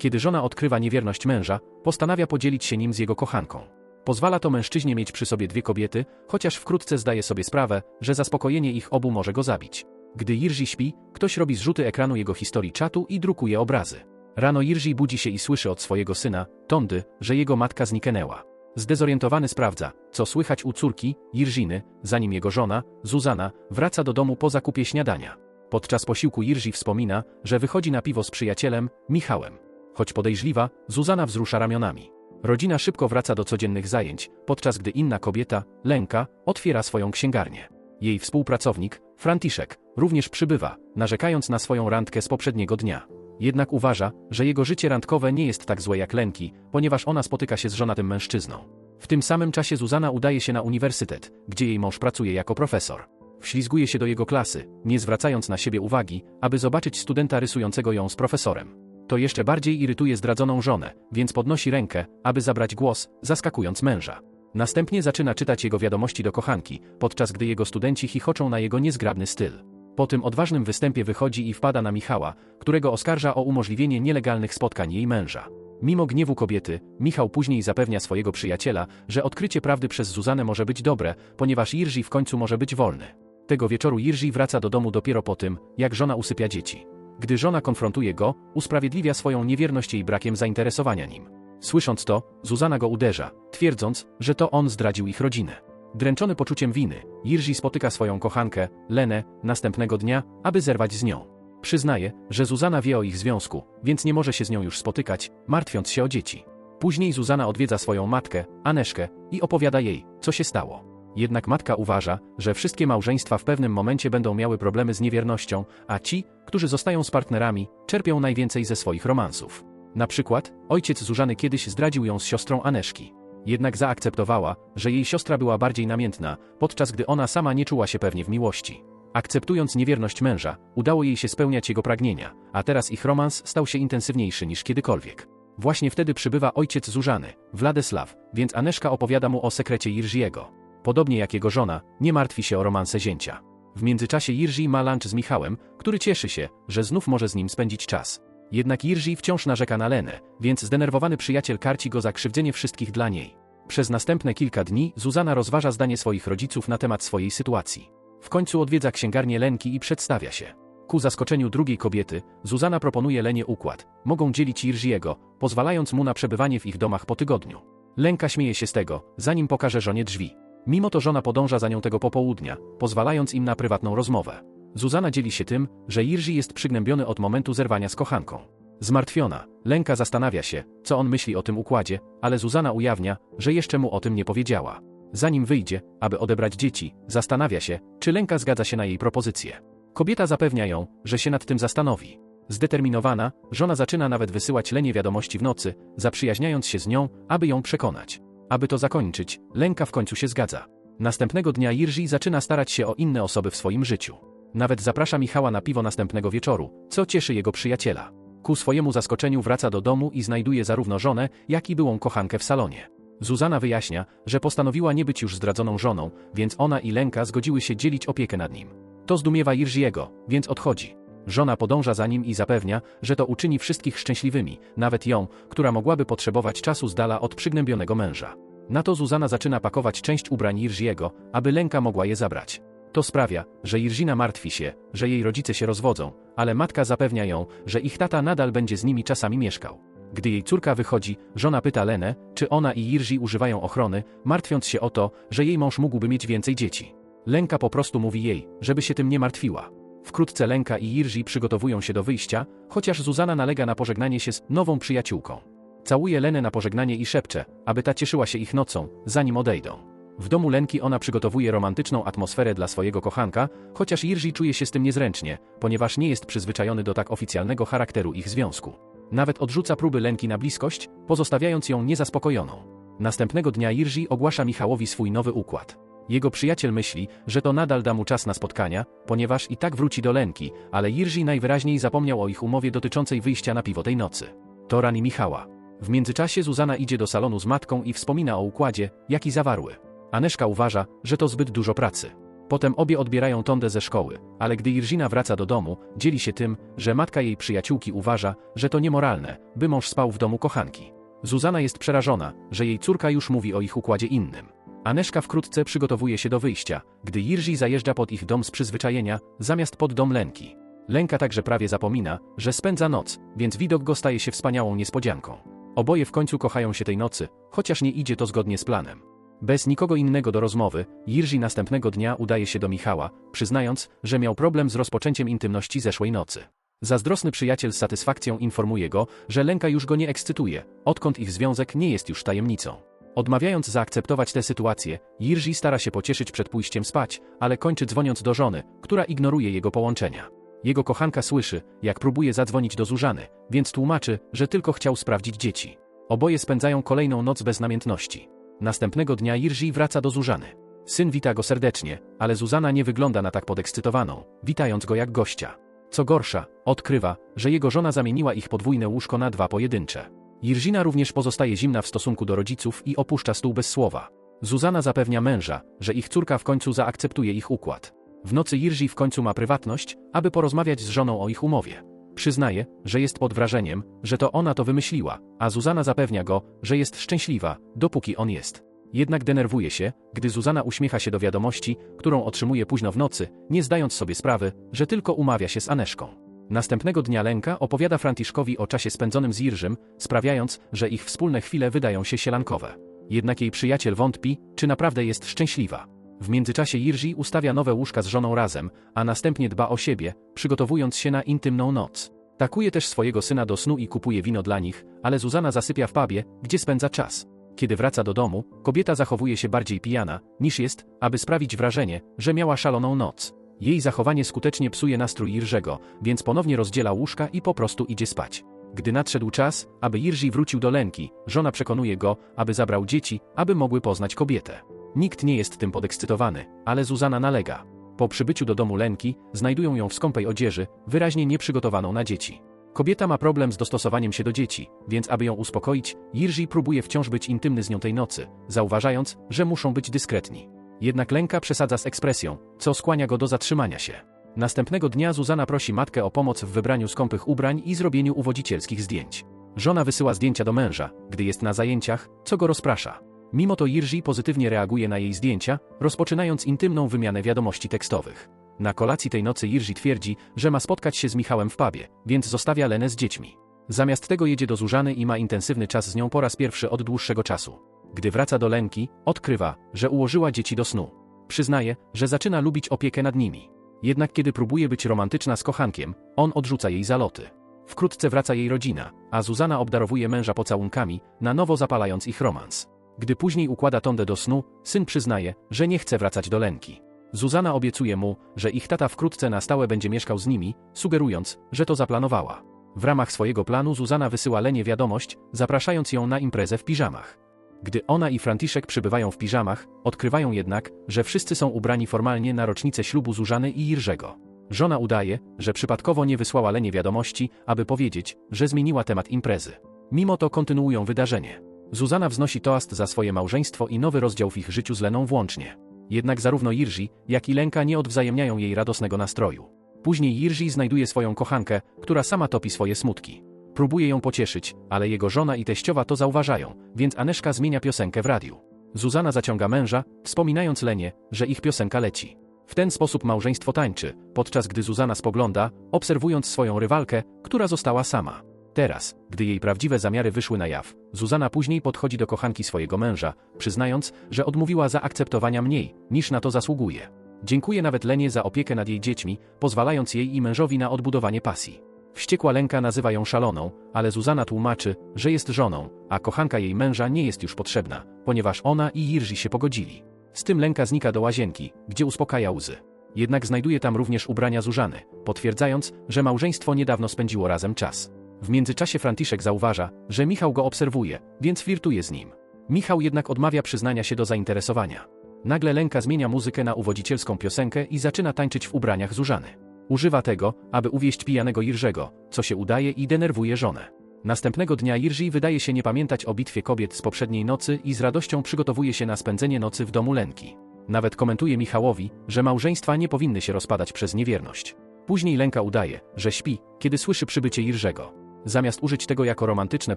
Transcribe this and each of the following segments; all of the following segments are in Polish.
Kiedy żona odkrywa niewierność męża, postanawia podzielić się nim z jego kochanką. Pozwala to mężczyźnie mieć przy sobie dwie kobiety, chociaż wkrótce zdaje sobie sprawę, że zaspokojenie ich obu może go zabić. Gdy Jirzi śpi, ktoś robi zrzuty ekranu jego historii czatu i drukuje obrazy. Rano Jirzi budzi się i słyszy od swojego syna, Tondy, że jego matka zniknęła. Zdezorientowany sprawdza, co słychać u córki, Jirziny, zanim jego żona, Zuzana, wraca do domu po zakupie śniadania. Podczas posiłku Jirzi wspomina, że wychodzi na piwo z przyjacielem, Michałem. Choć podejrzliwa, Zuzana wzrusza ramionami. Rodzina szybko wraca do codziennych zajęć, podczas gdy inna kobieta, Lenka, otwiera swoją księgarnię. Jej współpracownik, Franciszek, również przybywa, narzekając na swoją randkę z poprzedniego dnia. Jednak uważa, że jego życie randkowe nie jest tak złe jak Lenki, ponieważ ona spotyka się z żonatym mężczyzną. W tym samym czasie Zuzana udaje się na uniwersytet, gdzie jej mąż pracuje jako profesor. Wślizguje się do jego klasy, nie zwracając na siebie uwagi, aby zobaczyć studenta rysującego ją z profesorem. To jeszcze bardziej irytuje zdradzoną żonę, więc podnosi rękę, aby zabrać głos, zaskakując męża. Następnie zaczyna czytać jego wiadomości do kochanki, podczas gdy jego studenci chichoczą na jego niezgrabny styl. Po tym odważnym występie wychodzi i wpada na Michała, którego oskarża o umożliwienie nielegalnych spotkań jej męża. Mimo gniewu kobiety, Michał później zapewnia swojego przyjaciela, że odkrycie prawdy przez Zuzanę może być dobre, ponieważ Irzi w końcu może być wolny. Tego wieczoru Irzi wraca do domu dopiero po tym, jak żona usypia dzieci. Gdy żona konfrontuje go, usprawiedliwia swoją niewierność jej brakiem zainteresowania nim. Słysząc to, Zuzana go uderza, twierdząc, że to on zdradził ich rodzinę. Dręczony poczuciem winy, Jirzi spotyka swoją kochankę, Lenę, następnego dnia, aby zerwać z nią. Przyznaje, że Zuzana wie o ich związku, więc nie może się z nią już spotykać, martwiąc się o dzieci. Później Zuzana odwiedza swoją matkę, Aneszkę, i opowiada jej, co się stało. Jednak matka uważa, że wszystkie małżeństwa w pewnym momencie będą miały problemy z niewiernością, a ci, którzy zostają z partnerami, czerpią najwięcej ze swoich romansów. Na przykład, ojciec Zuzany kiedyś zdradził ją z siostrą Aneszki. Jednak zaakceptowała, że jej siostra była bardziej namiętna, podczas gdy ona sama nie czuła się pewnie w miłości. Akceptując niewierność męża, udało jej się spełniać jego pragnienia, a teraz ich romans stał się intensywniejszy niż kiedykolwiek. Właśnie wtedy przybywa ojciec Zużany, Władysław, więc Aneszka opowiada mu o sekrecie Jirziego. Podobnie jak jego żona, nie martwi się o romanse zięcia. W międzyczasie Jirzi ma lunch z Michałem, który cieszy się, że znów może z nim spędzić czas. Jednak Jirzi wciąż narzeka na Lenę, więc zdenerwowany przyjaciel karci go za krzywdzenie wszystkich dla niej. Przez następne kilka dni Zuzana rozważa zdanie swoich rodziców na temat swojej sytuacji. W końcu odwiedza księgarnię Lenki i przedstawia się. Ku zaskoczeniu drugiej kobiety, Zuzana proponuje Lenie układ. Mogą dzielić Jirziego, pozwalając mu na przebywanie w ich domach po tygodniu. Lenka śmieje się z tego, zanim pokaże żonie drzwi. Mimo to żona podąża za nią tego popołudnia, pozwalając im na prywatną rozmowę. Zuzana dzieli się tym, że Jirzi jest przygnębiony od momentu zerwania z kochanką. Zmartwiona, Lenka zastanawia się, co on myśli o tym układzie, ale Zuzana ujawnia, że jeszcze mu o tym nie powiedziała. Zanim wyjdzie, aby odebrać dzieci, zastanawia się, czy Lenka zgadza się na jej propozycję. Kobieta zapewnia ją, że się nad tym zastanowi. Zdeterminowana, żona zaczyna nawet wysyłać Lenie wiadomości w nocy, zaprzyjaźniając się z nią, aby ją przekonać. Aby to zakończyć, Lenka w końcu się zgadza. Następnego dnia Jirzi zaczyna starać się o inne osoby w swoim życiu. Nawet zaprasza Michała na piwo następnego wieczoru, co cieszy jego przyjaciela. Ku swojemu zaskoczeniu wraca do domu i znajduje zarówno żonę, jak i byłą kochankę w salonie. Zuzana wyjaśnia, że postanowiła nie być już zdradzoną żoną, więc ona i Lenka zgodziły się dzielić opiekę nad nim. To zdumiewa Jirziego, więc odchodzi. Żona podąża za nim i zapewnia, że to uczyni wszystkich szczęśliwymi, nawet ją, która mogłaby potrzebować czasu z dala od przygnębionego męża. Na to Zuzana zaczyna pakować część ubrań Jirziego, aby Lenka mogła je zabrać. To sprawia, że Jirzina martwi się, że jej rodzice się rozwodzą, ale matka zapewnia ją, że ich tata nadal będzie z nimi czasami mieszkał. Gdy jej córka wychodzi, żona pyta Lenę, czy ona i Jirzi używają ochrony, martwiąc się o to, że jej mąż mógłby mieć więcej dzieci. Lenka po prostu mówi jej, żeby się tym nie martwiła. Wkrótce Lenka i Jirzi przygotowują się do wyjścia, chociaż Zuzana nalega na pożegnanie się z nową przyjaciółką. Całuje Lenę na pożegnanie i szepcze, aby ta cieszyła się ich nocą, zanim odejdą. W domu Lenki ona przygotowuje romantyczną atmosferę dla swojego kochanka, chociaż Jirzi czuje się z tym niezręcznie, ponieważ nie jest przyzwyczajony do tak oficjalnego charakteru ich związku. Nawet odrzuca próby Lenki na bliskość, pozostawiając ją niezaspokojoną. Następnego dnia Jirzi ogłasza Michałowi swój nowy układ. Jego przyjaciel myśli, że to nadal da mu czas na spotkania, ponieważ i tak wróci do Lenki, ale Jirzi najwyraźniej zapomniał o ich umowie dotyczącej wyjścia na piwo tej nocy. To rani Michała. W międzyczasie Zuzana idzie do salonu z matką i wspomina o układzie, jaki zawarły. Aneszka uważa, że to zbyt dużo pracy. Potem obie odbierają Tondę ze szkoły, ale gdy Jirzina wraca do domu, dzieli się tym, że matka jej przyjaciółki uważa, że to niemoralne, by mąż spał w domu kochanki. Zuzana jest przerażona, że jej córka już mówi o ich układzie innym. Aneszka wkrótce przygotowuje się do wyjścia, gdy Jirzi zajeżdża pod ich dom z przyzwyczajenia, zamiast pod dom Lenki. Lenka także prawie zapomina, że spędza noc, więc widok go staje się wspaniałą niespodzianką. Oboje w końcu kochają się tej nocy, chociaż nie idzie to zgodnie z planem. Bez nikogo innego do rozmowy, Jirzi następnego dnia udaje się do Michała, przyznając, że miał problem z rozpoczęciem intymności zeszłej nocy. Zazdrosny przyjaciel z satysfakcją informuje go, że Lenka już go nie ekscytuje, odkąd ich związek nie jest już tajemnicą. Odmawiając zaakceptować tę sytuację, Jirzi stara się pocieszyć przed pójściem spać, ale kończy dzwoniąc do żony, która ignoruje jego połączenia. Jego kochanka słyszy, jak próbuje zadzwonić do Zużany, więc tłumaczy, że tylko chciał sprawdzić dzieci. Oboje spędzają kolejną noc bez namiętności. Następnego dnia Jirzi wraca do Zużany. Syn wita go serdecznie, ale Zuzana nie wygląda na tak podekscytowaną, witając go jak gościa. Co gorsza, odkrywa, że jego żona zamieniła ich podwójne łóżko na dwa pojedyncze. Jirzina również pozostaje zimna w stosunku do rodziców i opuszcza stół bez słowa. Zuzana zapewnia męża, że ich córka w końcu zaakceptuje ich układ. W nocy Jirzi w końcu ma prywatność, aby porozmawiać z żoną o ich umowie. Przyznaje, że jest pod wrażeniem, że to ona to wymyśliła, a Zuzana zapewnia go, że jest szczęśliwa, dopóki on jest. Jednak denerwuje się, gdy Zuzana uśmiecha się do wiadomości, którą otrzymuje późno w nocy, nie zdając sobie sprawy, że tylko umawia się z Aneszką. Następnego dnia Lenka opowiada Franciszkowi o czasie spędzonym z Jirzym, sprawiając, że ich wspólne chwile wydają się sielankowe. Jednak jej przyjaciel wątpi, czy naprawdę jest szczęśliwa. W międzyczasie Jirzi ustawia nowe łóżka z żoną razem, a następnie dba o siebie, przygotowując się na intymną noc. Takuje też swojego syna do snu i kupuje wino dla nich, ale Zuzana zasypia w pubie, gdzie spędza czas. Kiedy wraca do domu, kobieta zachowuje się bardziej pijana, niż jest, aby sprawić wrażenie, że miała szaloną noc. Jej zachowanie skutecznie psuje nastrój Jirzego, więc ponownie rozdziela łóżka i po prostu idzie spać. Gdy nadszedł czas, aby Jirzi wrócił do Lenki, żona przekonuje go, aby zabrał dzieci, aby mogły poznać kobietę. Nikt nie jest tym podekscytowany, ale Zuzana nalega. Po przybyciu do domu Lenki, znajdują ją w skąpej odzieży, wyraźnie nieprzygotowaną na dzieci. Kobieta ma problem z dostosowaniem się do dzieci, więc aby ją uspokoić, Jirzi próbuje wciąż być intymny z nią tej nocy, zauważając, że muszą być dyskretni. Jednak Lenka przesadza z ekspresją, co skłania go do zatrzymania się. Następnego dnia Zuzana prosi matkę o pomoc w wybraniu skąpych ubrań i zrobieniu uwodzicielskich zdjęć. Żona wysyła zdjęcia do męża, gdy jest na zajęciach, co go rozprasza. Mimo to Jirzi pozytywnie reaguje na jej zdjęcia, rozpoczynając intymną wymianę wiadomości tekstowych. Na kolacji tej nocy Jirzi twierdzi, że ma spotkać się z Michałem w pubie, więc zostawia Lenę z dziećmi. Zamiast tego jedzie do Zużany i ma intensywny czas z nią po raz pierwszy od dłuższego czasu. Gdy wraca do Lenki, odkrywa, że ułożyła dzieci do snu. Przyznaje, że zaczyna lubić opiekę nad nimi. Jednak kiedy próbuje być romantyczna z kochankiem, on odrzuca jej zaloty. Wkrótce wraca jej rodzina, a Zuzana obdarowuje męża pocałunkami, na nowo zapalając ich romans. Gdy później układa Tondę do snu, syn przyznaje, że nie chce wracać do Lenki. Zuzana obiecuje mu, że ich tata wkrótce na stałe będzie mieszkał z nimi, sugerując, że to zaplanowała. W ramach swojego planu Zuzana wysyła Lenie wiadomość, zapraszając ją na imprezę w piżamach. Gdy ona i Franciszek przybywają w piżamach, odkrywają jednak, że wszyscy są ubrani formalnie na rocznicę ślubu Zużany i Jirzego. Żona udaje, że przypadkowo nie wysłała Lenie wiadomości, aby powiedzieć, że zmieniła temat imprezy. Mimo to kontynuują wydarzenie. Zuzana wznosi toast za swoje małżeństwo i nowy rozdział w ich życiu z Leną włącznie. Jednak zarówno Jirzi, jak i Lenka nie odwzajemniają jej radosnego nastroju. Później Jirzi znajduje swoją kochankę, która sama topi swoje smutki. Próbuje ją pocieszyć, ale jego żona i teściowa to zauważają, więc Aneszka zmienia piosenkę w radiu. Zuzana zaciąga męża, wspominając Lenie, że ich piosenka leci. W ten sposób małżeństwo tańczy, podczas gdy Zuzana spogląda, obserwując swoją rywalkę, która została sama. Teraz, gdy jej prawdziwe zamiary wyszły na jaw, Zuzana później podchodzi do kochanki swojego męża, przyznając, że odmówiła zaakceptowania mniej, niż na to zasługuje. Dziękuję nawet Lenie za opiekę nad jej dziećmi, pozwalając jej i mężowi na odbudowanie pasji. Wściekła Lenka nazywa ją szaloną, ale Zuzana tłumaczy, że jest żoną, a kochanka jej męża nie jest już potrzebna, ponieważ ona i Jirzi się pogodzili. Z tym Lenka znika do łazienki, gdzie uspokaja łzy. Jednak znajduje tam również ubrania Zużany, potwierdzając, że małżeństwo niedawno spędziło razem czas. W międzyczasie Franciszek zauważa, że Michał go obserwuje, więc flirtuje z nim. Michał jednak odmawia przyznania się do zainteresowania. Nagle Lenka zmienia muzykę na uwodzicielską piosenkę i zaczyna tańczyć w ubraniach Zużany. Używa tego, aby uwieść pijanego Jirzego, co się udaje i denerwuje żonę. Następnego dnia Jirzi wydaje się nie pamiętać o bitwie kobiet z poprzedniej nocy i z radością przygotowuje się na spędzenie nocy w domu Lenki. Nawet komentuje Michałowi, że małżeństwa nie powinny się rozpadać przez niewierność. Później Lenka udaje, że śpi, kiedy słyszy przybycie Jirzego. Zamiast użyć tego jako romantyczne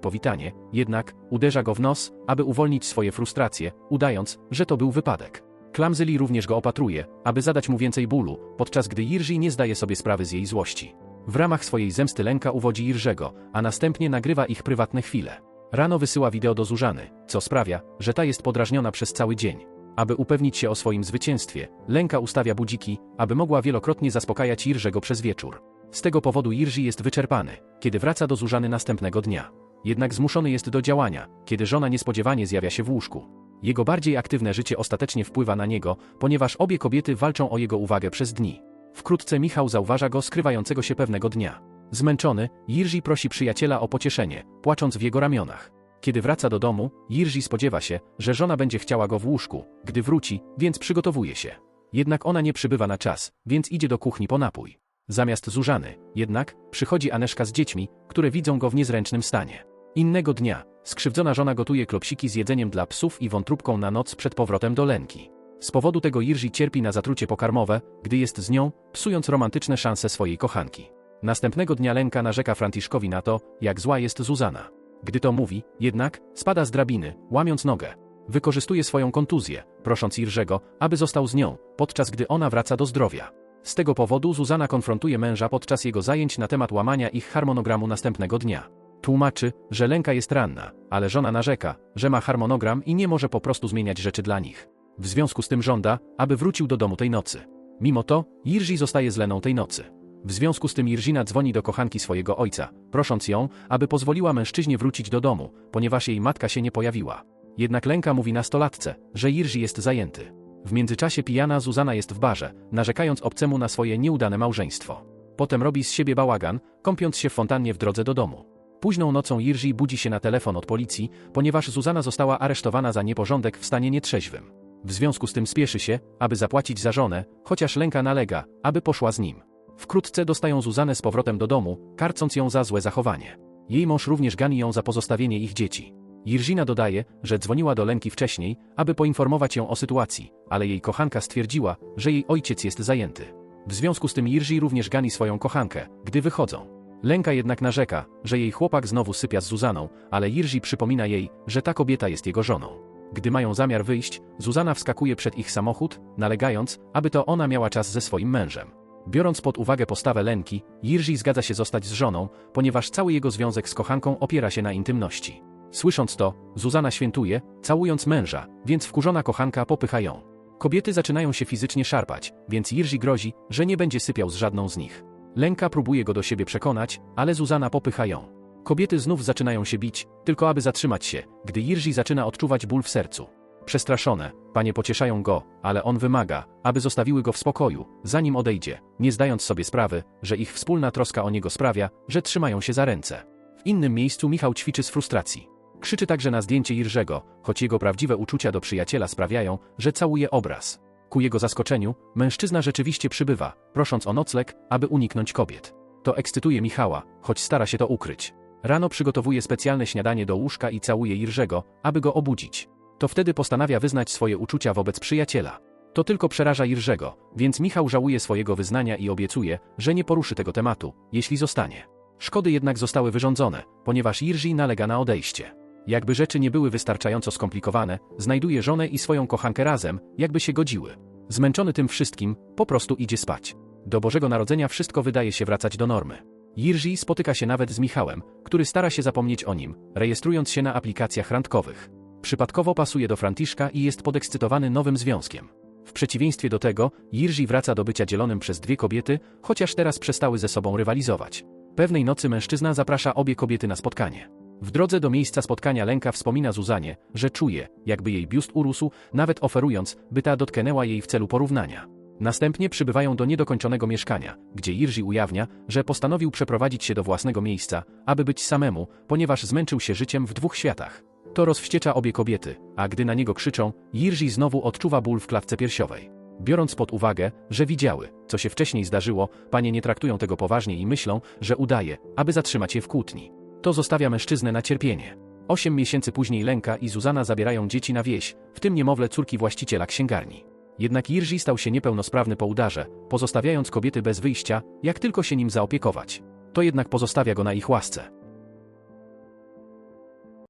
powitanie, jednak uderza go w nos, aby uwolnić swoje frustracje, udając, że to był wypadek. Clumsily również go opatruje, aby zadać mu więcej bólu, podczas gdy Jirzi nie zdaje sobie sprawy z jej złości. W ramach swojej zemsty Lenka uwodzi Jirzego, a następnie nagrywa ich prywatne chwile. Rano wysyła wideo do Zużany, co sprawia, że ta jest podrażniona przez cały dzień. Aby upewnić się o swoim zwycięstwie, Lenka ustawia budziki, aby mogła wielokrotnie zaspokajać Jirzego przez wieczór. Z tego powodu Jirzi jest wyczerpany, kiedy wraca do Zużany następnego dnia. Jednak zmuszony jest do działania, kiedy żona niespodziewanie zjawia się w łóżku. Jego bardziej aktywne życie ostatecznie wpływa na niego, ponieważ obie kobiety walczą o jego uwagę przez dni. Wkrótce Michał zauważa go skrywającego się pewnego dnia. Zmęczony, Jirzi prosi przyjaciela o pocieszenie, płacząc w jego ramionach. Kiedy wraca do domu, Jirzi spodziewa się, że żona będzie chciała go w łóżku, gdy wróci, więc przygotowuje się. Jednak ona nie przybywa na czas, więc idzie do kuchni po napój. Zamiast Zużany, jednak, przychodzi Aneszka z dziećmi, które widzą go w niezręcznym stanie. Innego dnia, skrzywdzona żona gotuje klopsiki z jedzeniem dla psów i wątróbką na noc przed powrotem do Lenki. Z powodu tego Jirzi cierpi na zatrucie pokarmowe, gdy jest z nią, psując romantyczne szanse swojej kochanki. Następnego dnia Lenka narzeka Franciszkowi na to, jak zła jest Zuzana. Gdy to mówi, jednak, spada z drabiny, łamiąc nogę. Wykorzystuje swoją kontuzję, prosząc Jirzego, aby został z nią, podczas gdy ona wraca do zdrowia. Z tego powodu Zuzana konfrontuje męża podczas jego zajęć na temat łamania ich harmonogramu następnego dnia. Tłumaczy, że Lenka jest ranna, ale żona narzeka, że ma harmonogram i nie może po prostu zmieniać rzeczy dla nich. W związku z tym żąda, aby wrócił do domu tej nocy. Mimo to, Jirzi zostaje z Leną tej nocy. W związku z tym Jirzina dzwoni do kochanki swojego ojca, prosząc ją, aby pozwoliła mężczyźnie wrócić do domu, ponieważ jej matka się nie pojawiła. Jednak Lenka mówi nastolatce, że Jirzi jest zajęty. W międzyczasie pijana Zuzana jest w barze, narzekając obcemu na swoje nieudane małżeństwo. Potem robi z siebie bałagan, kąpiąc się w fontannie w drodze do domu. Późną nocą Jirzi budzi się na telefon od policji, ponieważ Zuzana została aresztowana za nieporządek w stanie nietrzeźwym. W związku z tym spieszy się, aby zapłacić za żonę, chociaż Lenka nalega, aby poszła z nim. Wkrótce dostają Zuzanę z powrotem do domu, karcąc ją za złe zachowanie. Jej mąż również gani ją za pozostawienie ich dzieci. Jirzina dodaje, że dzwoniła do Lenki wcześniej, aby poinformować ją o sytuacji, ale jej kochanka stwierdziła, że jej ojciec jest zajęty. W związku z tym Jirzi również gani swoją kochankę, gdy wychodzą. Lenka jednak narzeka, że jej chłopak znowu sypia z Zuzaną, ale Jirzi przypomina jej, że ta kobieta jest jego żoną. Gdy mają zamiar wyjść, Zuzana wskakuje przed ich samochód, nalegając, aby to ona miała czas ze swoim mężem. Biorąc pod uwagę postawę Lenki, Jirzi zgadza się zostać z żoną, ponieważ cały jego związek z kochanką opiera się na intymności. Słysząc to, Zuzana świętuje, całując męża, więc wkurzona kochanka popycha ją. Kobiety zaczynają się fizycznie szarpać, więc Jirzi grozi, że nie będzie sypiał z żadną z nich. Lenka próbuje go do siebie przekonać, ale Zuzana popycha ją. Kobiety znów zaczynają się bić, tylko aby zatrzymać się, gdy Jirzi zaczyna odczuwać ból w sercu. Przestraszone, panie pocieszają go, ale on wymaga, aby zostawiły go w spokoju, zanim odejdzie, nie zdając sobie sprawy, że ich wspólna troska o niego sprawia, że trzymają się za ręce. W innym miejscu Michał ćwiczy z frustracji. Krzyczy także na zdjęcie Jirzego, choć jego prawdziwe uczucia do przyjaciela sprawiają, że całuje obraz. Ku jego zaskoczeniu, mężczyzna rzeczywiście przybywa, prosząc o nocleg, aby uniknąć kobiet. To ekscytuje Michała, choć stara się to ukryć. Rano przygotowuje specjalne śniadanie do łóżka i całuje Jirzego, aby go obudzić. To wtedy postanawia wyznać swoje uczucia wobec przyjaciela. To tylko przeraża Jirzego, więc Michał żałuje swojego wyznania i obiecuje, że nie poruszy tego tematu, jeśli zostanie. Szkody jednak zostały wyrządzone, ponieważ Jirzi nalega na odejście. Jakby rzeczy nie były wystarczająco skomplikowane, znajduje żonę i swoją kochankę razem, jakby się godziły. Zmęczony tym wszystkim, po prostu idzie spać. Do Bożego Narodzenia wszystko wydaje się wracać do normy. Jirzi spotyka się nawet z Michałem, który stara się zapomnieć o nim, rejestrując się na aplikacjach randkowych. Przypadkowo pasuje do Franciszka i jest podekscytowany nowym związkiem. W przeciwieństwie do tego, Jirzi wraca do bycia dzielonym przez dwie kobiety, chociaż teraz przestały ze sobą rywalizować. Pewnej nocy mężczyzna zaprasza obie kobiety na spotkanie. W drodze do miejsca spotkania Lenka wspomina Zuzanie, że czuje, jakby jej biust urósł, nawet oferując, by ta dotknęła jej w celu porównania. Następnie przybywają do niedokończonego mieszkania, gdzie Jirzi ujawnia, że postanowił przeprowadzić się do własnego miejsca, aby być samemu, ponieważ zmęczył się życiem w dwóch światach. To rozwściecza obie kobiety, a gdy na niego krzyczą, Jirzi znowu odczuwa ból w klatce piersiowej. Biorąc pod uwagę, że widziały, co się wcześniej zdarzyło, panie nie traktują tego poważnie i myślą, że udaje, aby zatrzymać je w kłótni. To zostawia mężczyznę na cierpienie. Osiem miesięcy później Lenka i Zuzana zabierają dzieci na wieś, w tym niemowlę córki właściciela księgarni. Jednak Irzi stał się niepełnosprawny po udarze, pozostawiając kobiety bez wyjścia, jak tylko się nim zaopiekować. To jednak pozostawia go na ich łasce.